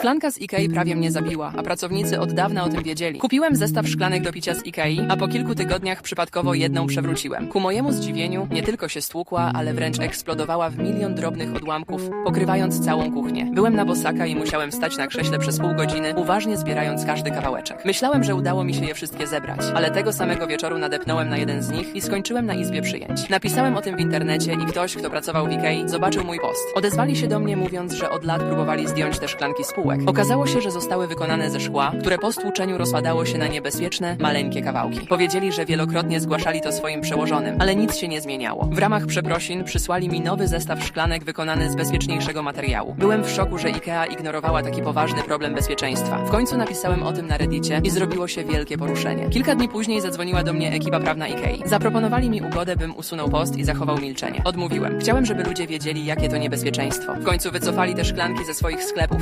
Szklanka z Ikei prawie mnie zabiła, a pracownicy od dawna o tym wiedzieli. Kupiłem zestaw szklanek do picia z Ikei, a po kilku tygodniach przypadkowo jedną przewróciłem. Ku mojemu zdziwieniu nie tylko się stłukła, ale wręcz eksplodowała w milion drobnych odłamków, pokrywając całą kuchnię. Byłem na bosaka i musiałem stać na krześle przez pół godziny, uważnie zbierając każdy kawałeczek. Myślałem, że udało mi się je wszystkie zebrać, ale tego samego wieczoru nadepnąłem na jeden z nich i skończyłem na izbie przyjęć. Napisałem o tym w internecie i ktoś, kto pracował w Ikei, zobaczył mój post. Odezwali się do mnie mówiąc, że od lat próbowali zdjąć te szklanki z półek. Okazało się, że zostały wykonane ze szkła, które po stłuczeniu rozpadało się na niebezpieczne, maleńkie kawałki. Powiedzieli, że wielokrotnie zgłaszali to swoim przełożonym, ale nic się nie zmieniało. W ramach przeprosin przysłali mi nowy zestaw szklanek wykonany z bezpieczniejszego materiału. Byłem w szoku, że IKEA ignorowała taki poważny problem bezpieczeństwa. W końcu napisałem o tym na Reddicie i zrobiło się wielkie poruszenie. Kilka dni później zadzwoniła do mnie ekipa prawna IKEA. Zaproponowali mi ugodę, bym usunął post i zachował milczenie. Odmówiłem. Chciałem, żeby ludzie wiedzieli, jakie to niebezpieczeństwo. W końcu wycofali te szklanki ze swoich sklepów,